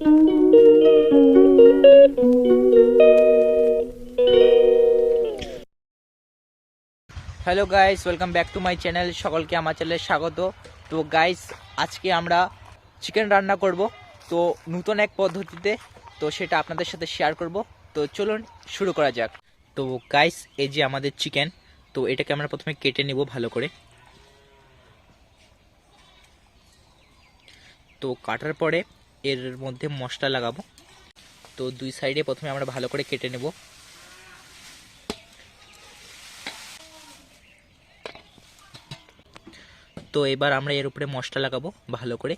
Hello guys welcome back to my channel সকলকে আমার চ্যানেলে স্বাগত। তো গাইস আজকে আমরা চিকেন রান্না করব। তো নতুন এক পদ্ধতিতে, তো সেটা আপনাদের সাথে শেয়ার করব। তো চলুন শুরু করা যাক। তো গাইস এই যে আমাদের চিকেন তো এটাকে আমরা প্রথমে কেটে নেব ভালো করে। তো কাটার পরে এর মধ্যে মশলা লাগাবো। তো দুই সাইডে প্রথমে আমরা ভালো করে কেটে নেব। তো এবার আমরা এর উপরে মশলা লাগাবো ভালো করে।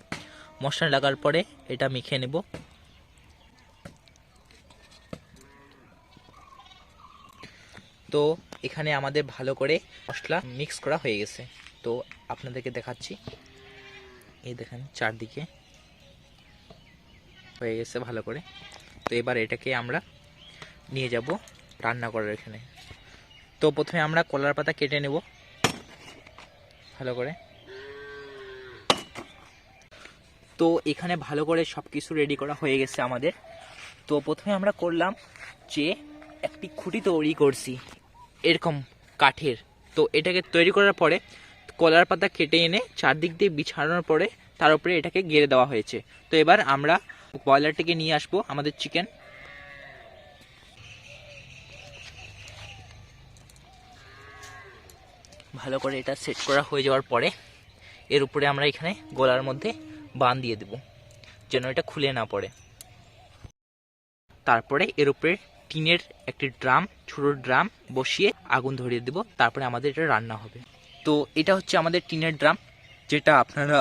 মশলা লাগার পরে এটা মেখে নেব। তো এখানে আমাদের ভালো করে মশলা মিক্স করা হয়ে গেছে। তো আপনাদেরকে দেখাচ্ছি। এই দেখেন চারদিকে। হয়ে গেছে ভালো করে। তো এবার এটাকে আমরা নিয়ে যাব রান্না করার এখানে। তো প্রথমে আমরা কলার পাতা কেটে নেব। ভালো করে। তো এখানে ভালো করে সব কিছু রেডি করা হয়ে গেছে আমাদের। তো প্রথমে আমরা করলাম যে একটি খুঁটি তৈরি করছি এরকম কাঠের। তো এটাকে তৈরি করার পরে কলার পাতা কেটে এনে চারদিক দিয়ে বিছানোর পরে তার উপরে এটাকে গেড়ে দেওয়া হয়েছে। তো এবার আমরা ব্রয়লারটিকে নিয়ে আসব, আমাদের চিকেন ভালো করে এটা সেট করা হয়ে যাওয়ার পরে এর উপরে আমরা এখানে গলার মধ্যে বান দিয়ে দেব, যেন এটা খুলে না পড়ে। তারপরে এর উপরে টিনের একটি ড্রাম, ছোট ড্রাম বসিয়ে আগুন ধরিয়ে দেব, তারপরে আমাদের এটা রান্না হবে। তো এটা হচ্ছে আমাদের টিনের ড্রাম, যেটা আপনারা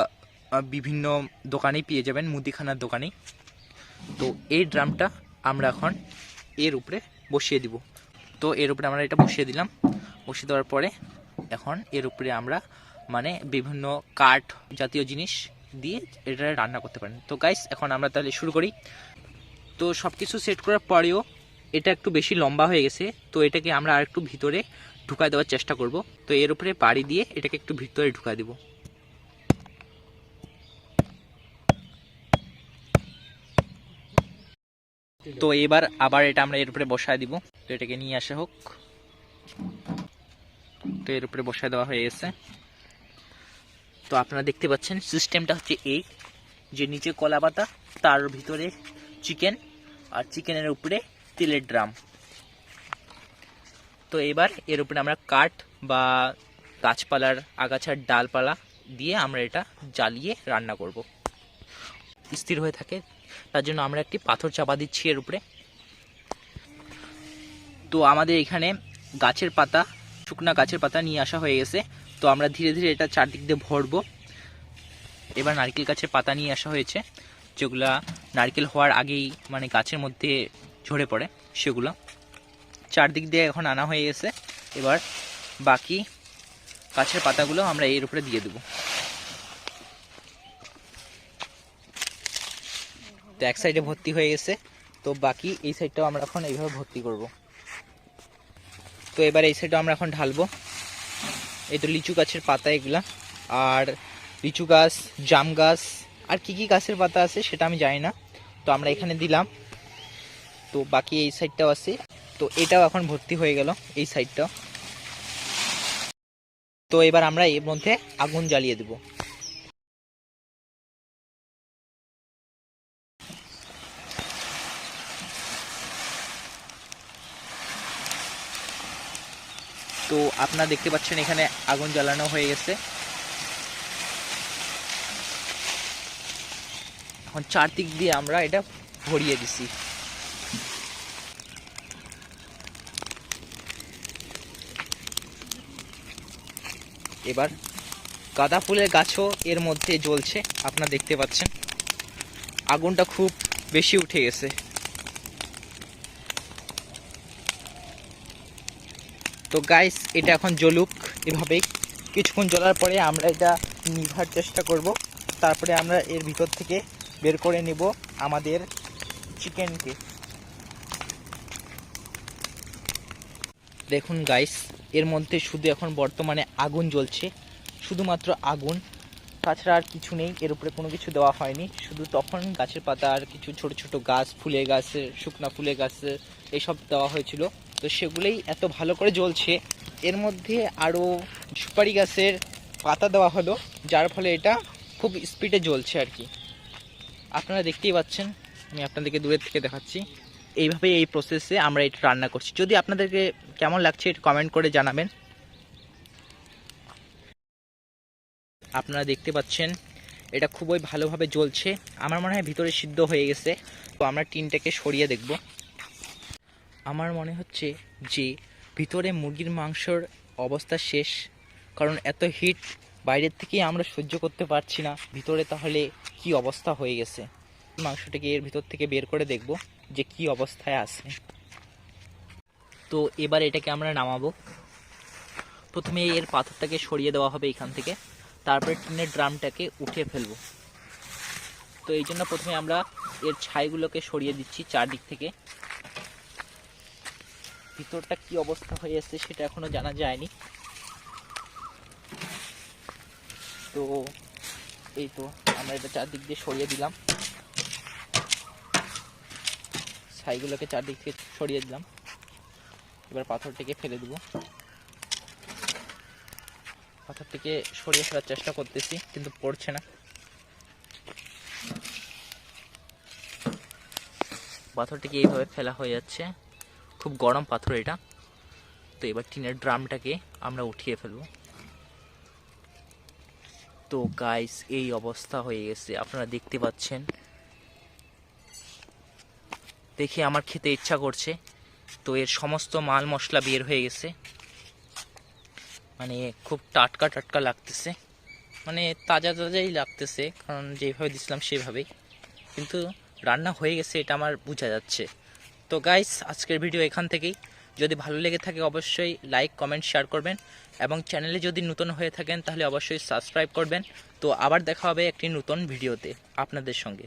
বিভিন্ন দোকানেই পেয়ে যাবেন, মুদিখানার দোকানেই। তো এই ড্রামটা আমরা এখন এর উপরে বসিয়ে দিব। তো এর উপরে আমরা এটা বসিয়ে দিলাম। বসিয়ে দেওয়ার পরে এখন এর উপরে আমরা মানে বিভিন্ন কাঠ জাতীয় জিনিস দিয়ে এটা রান্না করতে পারেন। তো গাইস এখন আমরা তাহলে শুরু করি। তো সব কিছু সেট করার পরেও এটা একটু বেশি লম্বা হয়ে গেছে। তো এটাকে আমরা আর একটু ভিতরে ঢুকায় দেওয়ার চেষ্টা করব। তো এর উপরে বাড়ি দিয়ে এটাকে একটু ভিতরে ঢুকায় দেব। তো এবার আবার এটা আমরা এর উপরে বসায় দিব। তো এটাকে নিয়ে আসা হোক। তো এর উপরে বসায় দেওয়া হয়ে গেছে। তো আপনারা দেখতে পাচ্ছেন সিস্টেমটা হচ্ছে এই যে নিচে কলা পাতা, তার ভিতরে চিকেন আর চিকেনের উপরে তেলের ড্রাম তো এবার এর উপরে আমরা কাঠ বা গাছপালার আগাছার ডালপালা দিয়ে আমরা এটা জ্বালিয়ে রান্না করব। স্থির হয়ে থাকে। তার জন্য আমরা একটি পাথর চাপা দিচ্ছি এর উপরে। তো আমাদের এখানে গাছের পাতা, শুকনা গাছের পাতা নিয়ে আসা হয়ে গেছে। তো আমরা ধীরে ধীরে এটা চারদিক দিয়ে ভরবো। এবার নারকেল গাছের পাতা নিয়ে আসা হয়েছে, যেগুলা নারকেল হওয়ার আগেই মানে গাছের মধ্যে ঝরে পড়ে সেগুলো। চারদিক দিয়ে এখন আনা হয়ে গেছে। এবার বাকি গাছের পাতাগুলো আমরা এর উপরে দিয়ে দেবো। তো এক সাইডে ভর্তি হয়ে গেছে। তো বাকি এই সাইডটাও আমরা এখন এইভাবে ভর্তি করব। তো এবার এই সাইডটাও আমরা এখন ঢালবো। এই তো লিচু গাছের পাতা এগুলা। আর লিচু গাছ, জাম গাছ, আর কি কি গাছের পাতা আছে সেটা আমি জানি না। তো আমরা এখানে দিলাম। তো বাকি এই সাইডটাও আছে। তো এটাও এখন ভর্তি হয়ে গেল এই সাইডটাও। তো এবার আমরা এর মধ্যে আগুন জ্বালিয়ে দেব তো আপনারা দেখতে পাচ্ছেন এখানে আগুন জ্বালানো হয়ে গেছে। এখন চারদিক দিয়ে আমরা এটা ভরিয়ে দিছি। এবার গাঁদা ফুলের গাছও এর মধ্যে জ্বলছে, আপনারা দেখতে পাচ্ছেন। আগুনটা খুব বেশি উঠে গেছে। তো গাইস এটা এখন জ্বলুক এভাবেই। কিছুক্ষণ জ্বলার পরে আমরা এটা নিভার চেষ্টা করব। তারপরে আমরা এর ভিতর থেকে বের করে নেব আমাদের চিকেনকে। দেখুন গাইস এর মধ্যে শুধু এখন বর্তমানে আগুন জ্বলছে। শুধুমাত্র আগুন। তাছাড়া আর কিছু নেই, এর উপরে কোনো কিছু দেওয়া হয়নি। শুধু তখন গাছের পাতা আর কিছু ছোট ছোট গাছ, ফুলের গাছের শুকনা ফুলের গাছের এইসব দেওয়া হয়েছিল। তো সেগুলোই এত ভালো করে জ্বলছে। এর মধ্যে আরও সুপারি গাছের পাতা দেওয়া হলো, যার ফলে এটা খুব স্পিডে জ্বলছে আর কি। আপনারা দেখতেই পাচ্ছেন, আমি আপনাদেরকে দূরের থেকে দেখাচ্ছি। এইভাবে এই প্রসেসে আমরা এটা রান্না করছি। যদি আপনাদেরকে কেমন লাগছে এটা কমেন্ট করে জানাবেন। আপনারা দেখতে পাচ্ছেন, এটা খুবই ভালোভাবে জ্বলছে। আমার মনে হয় ভিতরে সিদ্ধ হয়ে গেছে। তো আমরা টিনটাকে সরিয়ে দেখব। আমার মনে হচ্ছে যে ভিতরে মুরগির মাংসর অবস্থা শেষ, কারণ এত হিট বাইরের থেকেই আমরা সহ্য করতে পারছি না। ভিতরে তাহলে কি অবস্থা হয়ে গেছে? মাংসটাকে এর ভিতর থেকে বের করে দেখব যে কি অবস্থায় আছে। তো এবার এটাকে আমরা নামাবো। প্রথমে এর পাথরটাকে সরিয়ে দেওয়া হবে এখান থেকে। তারপরে টিনের ড্রামটাকে উঠিয়ে ফেলব। তো এই জন্য প্রথমে আমরা এর ছাইগুলোকে সরিয়ে দিচ্ছি চারদিক থেকে। ভিতরটা কি অবস্থা হয়ে এসছে সেটা এখনও জানা যায়নি। তো এই তো আমরা এটা চারদিক দিয়ে সরিয়ে দিলাম। ছাইগুলোকে চারদিক থেকে সরিয়ে দিলাম। এবার পাথরটিকে ফেলে দেবো। পাথর থেকে সরিয়ে ফেলার চেষ্টা করতেছি, কিন্তু পড়ছে না। পাথরটিকে এইভাবে ফেলা হয়ে যাচ্ছে। খুব গরম পাথর এটা। তো এবার টিনের ড্রামটাকে আমরা উঠিয়ে ফেলব। তো গাইস এই অবস্থা হয়ে গেছে। আপনারা দেখতে পাচ্ছেন। দেখে আমার খেতে ইচ্ছা করছে। তো এর সমস্ত মাল মশলা বের হয়ে গেছে। মানে খুব টাটকা টাটকা লাগতেছে। মানে তাজা তাজাই লাগতেছে। কারণ যেভাবে দিছিলাম সেভাবেই। কিন্তু রান্না হয়ে গেছে, এটা আমার বোঝা যাচ্ছে। তো গাইস আজকের ভিডিও এখান থেকেই। যদি ভালো লেগে থাকে, অবশ্যই লাইক কমেন্ট শেয়ার করবেন। এবং চ্যানেলে যদি নতুন হয়ে থাকেন, তাহলে অবশ্যই সাবস্ক্রাইব করবেন। তো আবার দেখা হবে একটি নতুন ভিডিওতে আপনাদের সঙ্গে।